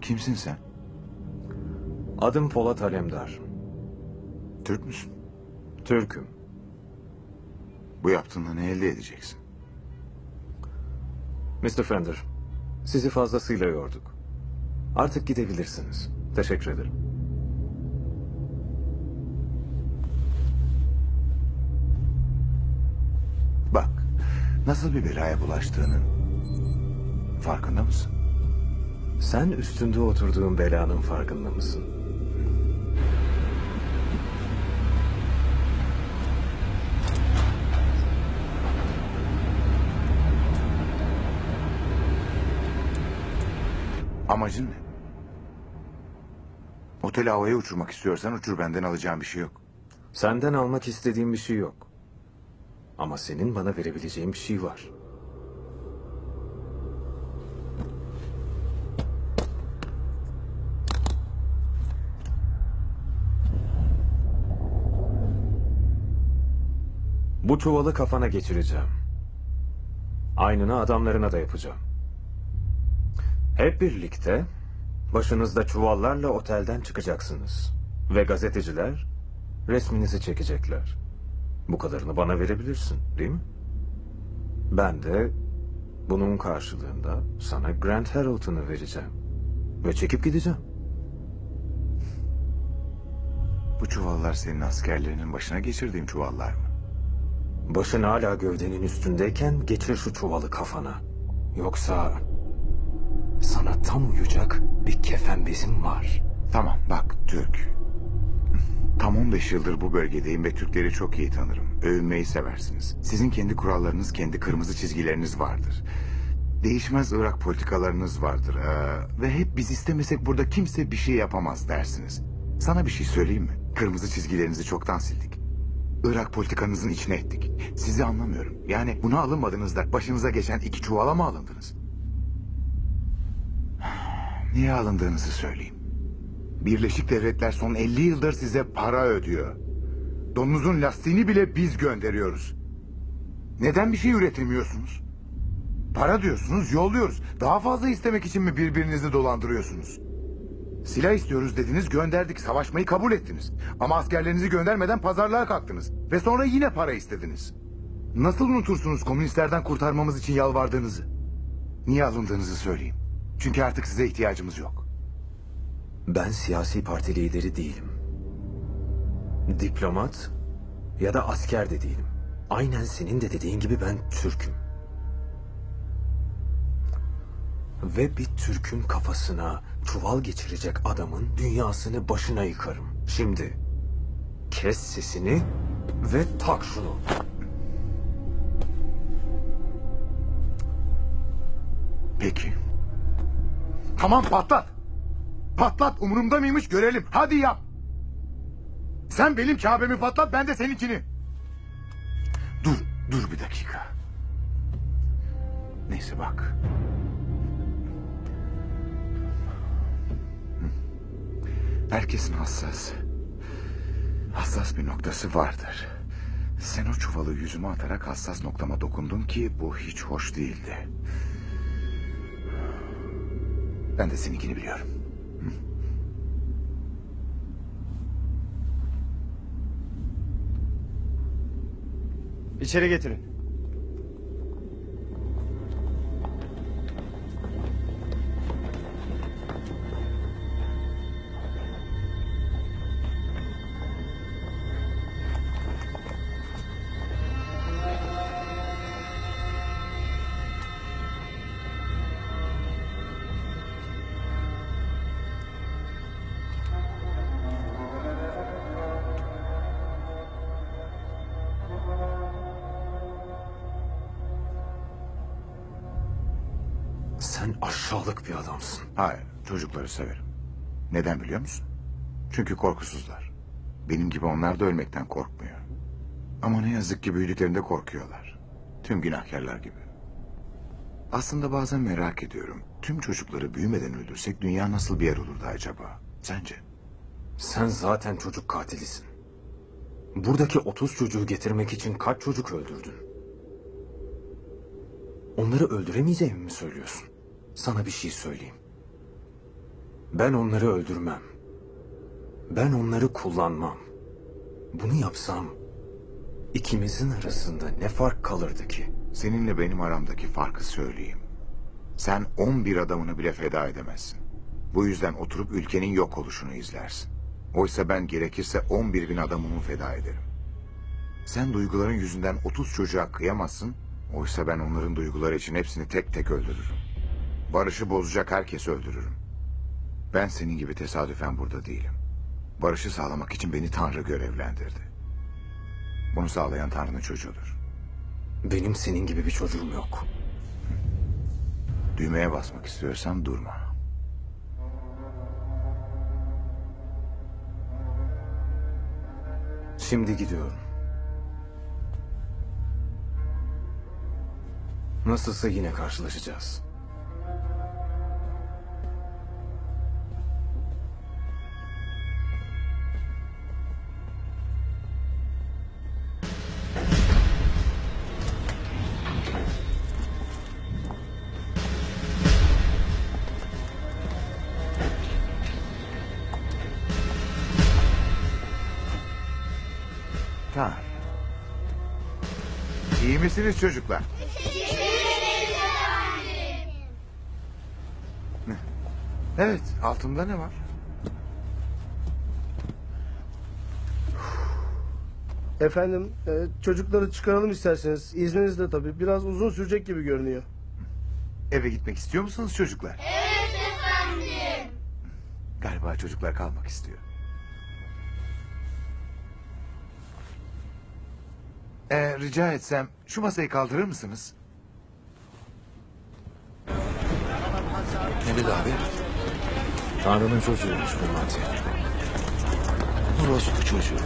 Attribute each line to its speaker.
Speaker 1: Kimsin sen?
Speaker 2: Adım Polat Alemdar.
Speaker 1: Türk müsün?
Speaker 2: Türk'üm.
Speaker 1: Bu yaptığında ne elde edeceksin?
Speaker 2: Mr. Fender, sizi fazlasıyla yorduk. Artık gidebilirsiniz. Teşekkür ederim.
Speaker 1: Bak, nasıl bir belaya bulaştığının farkında mısın?
Speaker 2: Sen üstünde oturduğun belanın farkında mısın?
Speaker 1: Amacın ne? Oteli havaya uçurmak istiyorsan uçur benden alacağım bir şey yok.
Speaker 2: Senden almak istediğim bir şey yok. Ama senin bana verebileceğin bir şey var. Bu çuvalı kafana geçireceğim. Aynını adamlarına da yapacağım. Hep birlikte başınızda çuvallarla otelden çıkacaksınız. Ve gazeteciler resminizi çekecekler. Bu kadarını bana verebilirsin, değil mi? Ben de bunun karşılığında sana Grant Hamilton'ı vereceğim. Ve çekip gideceğim.
Speaker 1: Bu çuvallar senin askerlerinin başına geçirdiğim çuvallar mı?
Speaker 2: Başın hala gövdenin üstündeyken geçir şu çuvalı kafana. Yoksa sana tam uyacak bir kefen bezim var.
Speaker 1: Tamam bak Türk. Tam 15 yıldır bu bölgedeyim ve Türkleri çok iyi tanırım. Övünmeyi seversiniz. Sizin kendi kurallarınız, kendi kırmızı çizgileriniz vardır. Değişmez Irak politikalarınız vardır. Ee, ve hep biz istemesek burada kimse bir şey yapamaz dersiniz. Sana bir şey söyleyeyim mi? Kırmızı çizgilerinizi çoktan sildik. Irak politikanızın içine ettik. Sizi anlamıyorum. Yani buna alınmadığınızda başınıza geçen iki çuvala mı alındınız? Niye alındığınızı söyleyeyim. Birleşik Devletler son 50 yıldır size para ödüyor. Donunuzun lastiğini bile biz gönderiyoruz. Neden bir şey üretemiyorsunuz? Para diyorsunuz, yolluyoruz. Daha fazla istemek için mi birbirinizi dolandırıyorsunuz? Silah istiyoruz dediniz, gönderdik. Savaşmayı kabul ettiniz. Ama askerlerinizi göndermeden pazarlığa kalktınız. Ve sonra yine para istediniz. Nasıl unutursunuz komünistlerden kurtarmamız için yalvardığınızı? Niye alındığınızı söyleyeyim. Çünkü artık size ihtiyacımız yok.
Speaker 2: Ben siyasi parti lideri değilim. Diplomat ya da asker de değilim. Aynen senin de dediğin gibi ben Türk'üm. Ve bir Türk'ün kafasına çuval geçirecek adamın dünyasını başına yıkarım. Şimdi kes sesini ve tak şunu.
Speaker 1: Peki. Tamam patlat. Patlat umurumda mıymış görelim. Hadi yap. Sen benim Kabe'mi patlat ben de seninkini. Dur, dur bir dakika. Neyse bak. Herkesin hassas. Hassas bir noktası vardır. Sen o çuvalı yüzüme atarak hassas noktama dokundun ki bu hiç hoş değildi. Ben de seninkini biliyorum.
Speaker 3: İçeri getirin.
Speaker 2: Sen aşağılık bir adamsın.
Speaker 1: Hayır, çocukları severim. Neden biliyor musun? Çünkü korkusuzlar. Benim gibi onlar da ölmekten korkmuyor. Ama ne yazık ki büyüdüklerinde korkuyorlar. Tüm günahkarlar gibi. Aslında bazen merak ediyorum. Tüm çocukları büyümeden öldürsek dünya nasıl bir yer olurdu acaba? Sence?
Speaker 2: Sen zaten çocuk katilisin. Buradaki 30 çocuğu getirmek için kaç çocuk öldürdün? Onları öldüremeyeceğimi mi söylüyorsun? Sana bir şey söyleyeyim. Ben onları öldürmem. Ben onları kullanmam. Bunu yapsam ikimizin arasında ne fark kalırdı ki?
Speaker 1: Seninle benim aramdaki farkı söyleyeyim. Sen 11 adamını bile feda edemezsin. Bu yüzden oturup ülkenin yok oluşunu izlersin. Oysa ben gerekirse 11 bin adamımı feda ederim. Sen duyguların yüzünden 30 çocuğa kıyamazsın. Oysa ben onların duyguları için hepsini tek tek öldürürüm. Barışı bozacak herkesi öldürürüm. Ben senin gibi tesadüfen burada değilim. Barışı sağlamak için beni Tanrı görevlendirdi. Bunu sağlayan Tanrı'nın çocuğudur.
Speaker 2: Benim senin gibi bir çocuğum yok.
Speaker 1: Düğmeye basmak istiyorsan durma.
Speaker 2: Şimdi gidiyorum. Nasılsa yine karşılaşacağız.
Speaker 1: Tanrı. İyi misiniz çocuklar? Ne? Evet, altında ne var?
Speaker 4: Efendim, e, çocukları çıkaralım isterseniz. İzninizle tabii. Biraz uzun sürecek gibi görünüyor.
Speaker 1: Eve gitmek istiyor musunuz çocuklar? Evet efendim. Galiba çocuklar kalmak istiyor. Ee, rica etsem şu masayı kaldırır mısınız?
Speaker 2: Ne dedi abi? Tanrı'nın çocuğuymuş bu Mati.
Speaker 1: Orospu çocuğu.